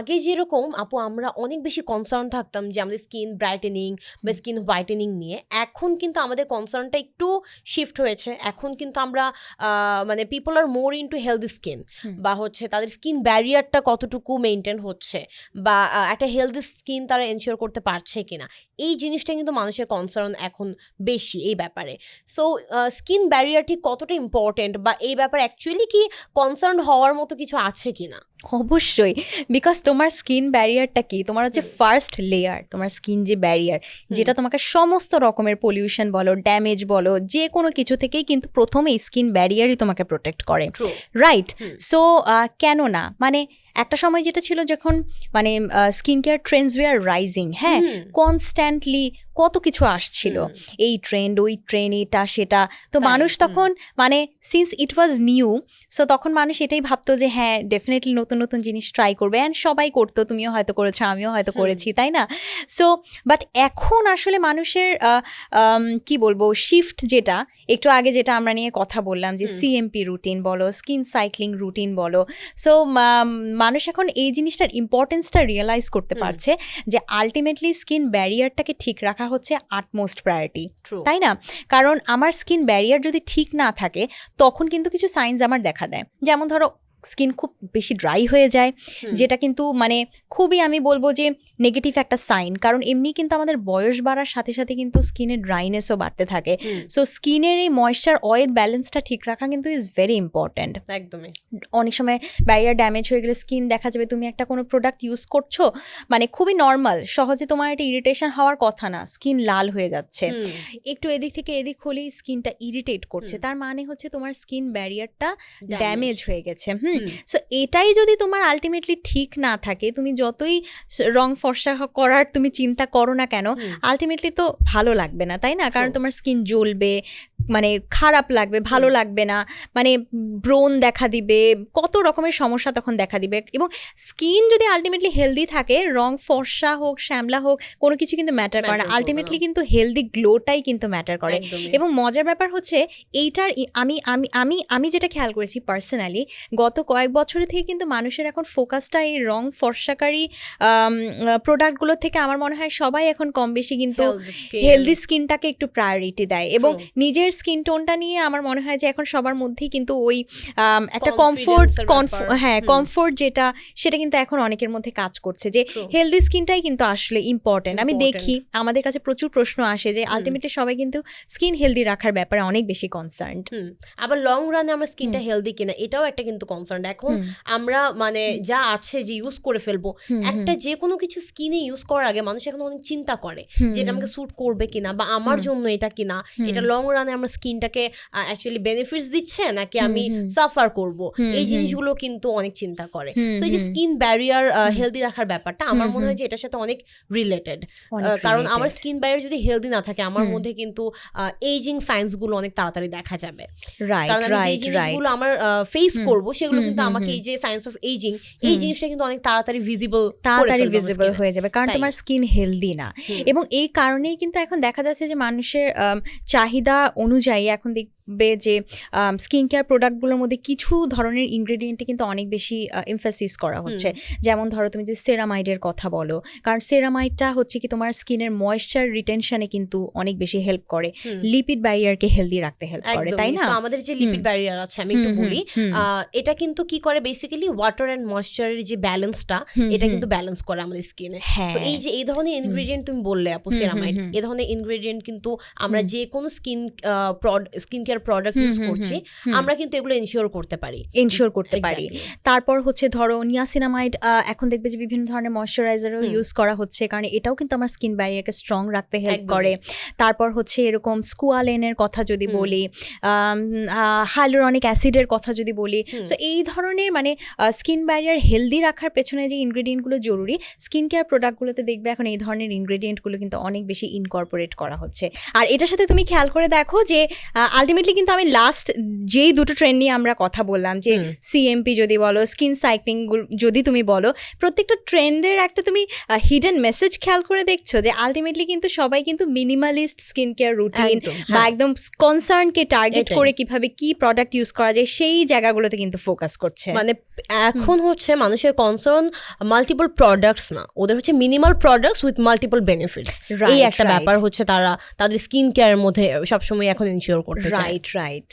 আগে যেরকম আপু আমরা অনেক বেশি কনসার্ন থাকতাম যে আমাদের স্কিন ব্রাইটেনিং বা স্কিন হোয়াইটেনিং নিয়ে। এখন কিন্তু আমাদের কনসার্নটা একটু শিফট হয়েছে। এখন কিন্তু আমরা মানে people are more into healthy skin বা হচ্ছে তাদের স্কিন ব্যারিয়ারটা কতটুকু মেনটেন হচ্ছে বা একটা হেলদি স্কিন তারা এনশিওর করতে পারছে কিনা। এই জিনিসটা কিন্তু মানুষের কনসার্ন এখন বেশি এই ব্যাপারে। সো স্কিন ব্যারিয়ার ঠিক কতটা ইম্পর্টেন্ট বা এই ব্যাপারে অ্যাকচুয়ালি কি কনসার্ন হওয়ার মতো কিছু আছে কিনা? অবশ্যই। বিকজ তোমার স্কিন ব্যারিয়ারটা কি? তোমার হচ্ছে ফার্স্ট লেয়ার তোমার স্কিন যে ব্যারিয়ার যেটা তোমাকে সমস্ত রকমের পলিউশন বলো ড্যামেজ বলো যে কোনো কিছু থেকেই কিন্তু প্রথমে স্কিন ব্যারিয়ারই তোমাকে প্রোটেক্ট করে। রাইট। সো কেন না মানে একটা সময় যেটা ছিল যখন মানে skin care trends were rising হ্যাঁ কনস্ট্যান্টলি কত কিছু আসছিল। এই ট্রেন্ড ওই ট্রেন এটা সেটা। তো মানুষ তখন মানে since it was new so তখন মানুষ এটাই ভাবতো যে হ্যাঁ ডেফিনেটলি নতুন নতুন জিনিস ট্রাই করবে। অ্যান্ড সবাই করতো তুমিও হয়তো করেছ আমিও হয়তো করেছি তাই না? সো বাট এখন আসলে মানুষের কি বলব শিফট যেটা একটু আগে যেটা আমরা নিয়ে কথা বললাম যে সিএমপি রুটিন বলো স্কিন সাইক্লিং রুটিন বলো। সো মানুষ এখন এই জিনিসটার ইম্পর্টেন্সটা রিয়েলাইজ করতে পারছে যে আলটিমেটলি স্কিন ব্যারিয়ারটাকে ঠিক রাখা হচ্ছে আটমোস্ট প্রায়োরিটি তাই না? কারণ আমার স্কিন ব্যারিয়ার যদি ঠিক না থাকে তখন কিন্তু কিছু সাইন্স আমার দেখা দেয়। যেমন ধরো স্কিন খুব বেশি ড্রাই হয়ে যায় যেটা কিন্তু মানে খুবই আমি বলব যে নেগেটিভ একটা সাইন। কারণ এমনি কিন্তু আমাদের বয়স বাড়ার সাথে সাথে কিন্তু স্কিনের ড্রাইনেসও বাড়তে থাকে। সো স্কিনের এই ময়েশ্চার অয়েল ব্যালেন্সটা ঠিক রাখা কিন্তু ইজ ভেরি ইম্পর্ট্যান্ট একদমই। অনেক সময় ব্যারিয়ার ড্যামেজ হয়ে গেলে স্কিন দেখা যাবে তুমি একটা কোনো প্রোডাক্ট ইউজ করছ মানে খুবই নর্মাল সহজে তোমার এটা ইরিটেশন হওয়ার কথা না স্কিন লাল হয়ে যাচ্ছে। একটু এদিক থেকে এদিক হলেই স্কিনটা ইরিটেট করছে। তার মানে হচ্ছে তোমার স্কিন ব্যারিয়ারটা ড্যামেজ হয়ে গেছে। হুম? হুম, সো এটাই যদি তোমার আলটিমেটলি ঠিক না থাকে তুমি যতই রং ফর্সা করার তুমি চিন্তা করো না কেন আলটিমেটলি তো ভালো লাগবে না তাই না? কারণ তোমার স্কিন জ্বলবে মানে খারাপ লাগবে ভালো লাগবে না মানে ব্রোন দেখা দিবে কত রকমের সমস্যা তখন দেখা দিবে। এবং স্কিন যদি আলটিমেটলি হেলদি থাকে রং ফর্সা হোক শ্যামলা হোক কোনো কিছু কিন্তু ম্যাটার করে না। আলটিমেটলি কিন্তু হেলদি গ্লোটাই কিন্তু ম্যাটার করে। এবং মজার ব্যাপার হচ্ছে এইটার আমি আমি আমি আমি যেটা খেয়াল করেছি পার্সোনালি গত কয়েক বছরের থেকে কিন্তু মানুষের এখন ফোকাসটা এই রং ফর্সাকারী প্রোডাক্টগুলো থেকে আমার মনে হয় সবাই এখন কম বেশি কিন্তু হেলদি স্কিনটাকে একটু প্রায়োরিটি দেয়। এবং নিজের স্কিন টোনটা নিয়ে আমার মনে হয় যে এখন সবার মধ্যেই কিন্তু ওই একটা কমফোর্ট। হ্যাঁ কমফোর্ট যেটা সেটা কিন্তু এখন অনেকের মধ্যে কাজ করছে যে হেলদি স্কিনটাই কিন্তু আসলে ইম্পর্টেন্ট আমি দেখি আমাদের কাছে প্রচুর প্রশ্ন আসে যে আলটিমেটলি সবাই কিন্তু স্কিন হেলদি রাখার ব্যাপারে অনেক বেশি কনসার্ন আবার লং রানে আমরা স্কিনটা হেলদি কিনা এটাও একটা কিন্তু কনসার্ন এখন আমরা মানে যা আছে যে ইউজ করে ফেলব একটা যে কোনো কিছু স্কিনে ইউজ করার আগে মানুষ এখন অনেক চিন্তা করে যে এটা আমাকে স্যুট করবে কিনা বা আমার জন্য এটা কিনা। এটা লং রানে আমার স্কিনটাকে অ্যাকচুয়ালি বেনিফিটস দিচ্ছে নাকি আমি সাফার করব? এই জিনিসগুলো কিন্তু অনেক চিন্তা করে। সো এই যে স্কিন ব্যারিয়ার হেলদি রাখার ব্যাপারটা আমার মনে হয় যে এটার সাথে অনেক রিলেটেড কারণ আমার স্কিন ব্যারিয়ার যদি হেলদি না থাকে আমার মধ্যে কিন্তু এইজিং সাইন্সগুলো অনেক তাড়াতাড়ি দেখা যাবে। কারণ আমি যে জিনিসগুলো আমার ফেস করব সেগুলো কিন্তু আমাকে এই যে সায়েন্স অফ এইজিং এই জিনিসটা কিন্তু অনেক তাড়াতাড়ি ভিজিবল তাড়াতাড়ি ভিজিবল হয়ে যাবে কারণ। তোমার স্কিন হেলদি না। এবং এই কারণেই কিন্তু এখন দেখা যাচ্ছে যে মানুষের চাহিদা অনুযায়ী এখন দেখবে যে স্কিন কেয়ার প্রোডাক্টগুলোর মধ্যে কিছু ধরনের ইনগ্রেডিয়েন্টে কিন্তু অনেক বেশি এমফাসিস করা হচ্ছে। যেমন ধরো তুমি যে সেরামাইডের কথা বলো কারণ সেরামাইডটা হচ্ছে কি তোমার স্কিনের ময়েশ্চার রিটেনশনে কিন্তু অনেক বেশি হেল্প করে। লিপিড ব্যারিয়ারকে হেলদি রাখতে হেল্প করে তাই না? আমাদের যে লিপিড ব্যারিয়ার আছে আমি একটু বলি এটা কিন্তু কি করে বেসিক্যালি ওয়াটার অ্যান্ড ময়েশ্চারের যে ব্যালেন্সটা এটা কিন্তু ব্যালেন্স করে আমাদের স্কিনে হ্যাঁ। এই যে এই ধরনের ইনগ্রেডিয়েন্ট তুমি বললে আপু সেরামাইড এই ধরনের ইনগ্রেডিয়েন্ট কিন্তু আমরা যে কোনো skin skin care product use করছি আমরা কিন্তু এগুলো এনশিওর করতে পারি। এনশিওর করতে পারি। তারপর হচ্ছে ধরো নিয়াসিনামাইড এখন দেখবে যে বিভিন্ন ধরনের ময়শ্চারাইজারও ইউজ করা হচ্ছে কারণ এটাও কিন্তু আমার স্কিন ব্যারিয়ারকে স্ট্রং রাখতে হেল্প করে। তারপর হচ্ছে এরকম স্কুয়ালেনের কথা যদি বলি হাইলোরনিক অ্যাসিডের কথা যদি বলি সো এই ধরনের মানে স্কিন ব্যারিয়ার হেলদি রাখার পেছনে যে ইনগ্রেডিয়েন্টগুলো জরুরি স্কিন কেয়ার প্রোডাক্টগুলোতে দেখবে এখন এই ধরনের ইনগ্রেডিয়েন্টগুলো কিন্তু অনেক বেশি ইনকর্পোরেট করা হচ্ছে। আর এটার সাথে তুমি খেয়াল করে দেখো যে আলটিমেটলি আলটিমেটলি কিন্তু আমি লাস্ট যেই দুটো ট্রেন্ড নিয়ে আমরা কথা বললাম যে সিএমপি যদি বলো স্কিন সাইক্লিং যদি তুমি বলো প্রত্যেকটা ট্রেন্ডের একটা তুমি হিডেন মেসেজ খেয়াল করে দেখছ যে আলটিমেটলি কিন্তু সবাই কিন্তু মিনিমালিস্ট স্কিন কেয়ার রুটিন বা হ্যাঁ। একদম কনসার্নকে টার্গেট করে কীভাবে কি প্রোডাক্ট ইউজ করা যায় সেই জায়গাগুলোতে কিন্তু ফোকাস করছে। মানে এখন হচ্ছে মানুষের কনসার্ন মাল্টিপল প্রোডাক্টস না ওদের হচ্ছে minimal products with multiple benefits এই একটা ব্যাপার হচ্ছে তারা তাদের স্কিন কেয়ারের মধ্যে সবসময় এখন ইনশিওর করতে চায়। Right right